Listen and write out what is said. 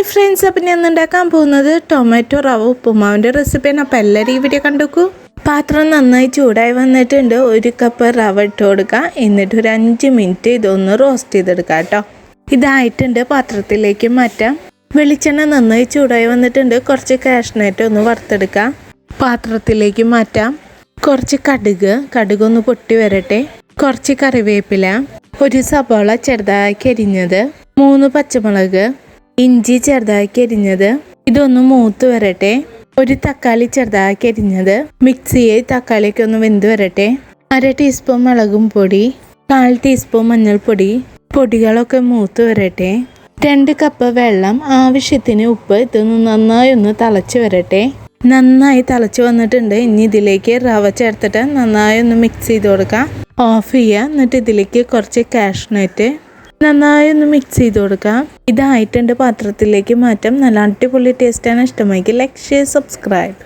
Hi friends അപ്പം ഞാൻ ഉണ്ടാക്കാൻ പോകുന്നത് ടൊമാറ്റോ റവ ഉപ്പുമാവിന്റെ റെസിപ്പിയാണ് അപ്പം എല്ലാവരും ഈ വീഡിയോ കണ്ടുക്കൂ. പാത്രം നന്നായി ചൂടായി വന്നിട്ടുണ്ട്. ഒരു കപ്പ് റവ ഇട്ട് കൊടുക്കുക എന്നിട്ട് ഒരു അഞ്ച് മിനിറ്റ് ഇതൊന്ന് റോസ്റ്റ് ചെയ്തെടുക്കുക കേട്ടോ. ഇതായിട്ടുണ്ട്. പാത്രത്തിലേക്ക് മാറ്റാം. വെളിച്ചെണ്ണ നന്നായി ചൂടായി വന്നിട്ടുണ്ട്. കുറച്ച് കാഷ്നറ്റ് ഒന്ന് വറുത്തെടുക്കാം. പാത്രത്തിലേക്ക് മാറ്റാം. കുറച്ച് കടുക്. കടുക് ഒന്ന് പൊട്ടി വരട്ടെ. കുറച്ച് കറിവേപ്പില. ഒരു സബോള ചെറുതാക്കി അരിഞ്ഞത്. മൂന്ന് പച്ചമുളക്. ഇഞ്ചി ചെറുതാക്കി അരിഞ്ഞത് ഇതൊന്ന് മൂത്ത് വരട്ടെ. ഒരു തക്കാളി ചെറുതാക്കി അരിഞ്ഞത് മിക്സിയെ തക്കാളിയൊക്കെ ഒന്ന് വെന്ത് വരട്ടെ. അര ടീസ്പൂൺ മുളകും പൊടി കാൽ ടീസ്പൂൺ മഞ്ഞൾപ്പൊടി പൊടികളൊക്കെ മൂത്ത് വരട്ടെ. രണ്ട് കപ്പ് വെള്ളം ആവശ്യത്തിന് ഉപ്പ് ഇതൊന്ന് നന്നായി ഒന്ന് തിളച്ച് വരട്ടെ. നന്നായി തിളച്ച് വന്നിട്ടുണ്ട്. ഇനി ഇതിലേക്ക് റവ ചേർത്തിട്ട് നന്നായി ഒന്ന് മിക്സ് ചെയ്ത് കൊടുക്കാം. ഓഫ് ചെയ്യുക. എന്നിട്ട് ഇതിലേക്ക് കുറച്ച് കാഷ്നറ്റ് നന്നായി ഒന്ന് മിക്സ് ചെയ്ത് കൊടുക്കാം. ഇതായിട്ടുണ്ട് പാത്രത്തിലേക്ക് മാറ്റാം. നല്ല അടിപൊളി ടേസ്റ്റാണ് ഇഷ്ടമായെങ്കിൽ ലൈക്ക് ഷെയർ സബ്സ്ക്രൈബ്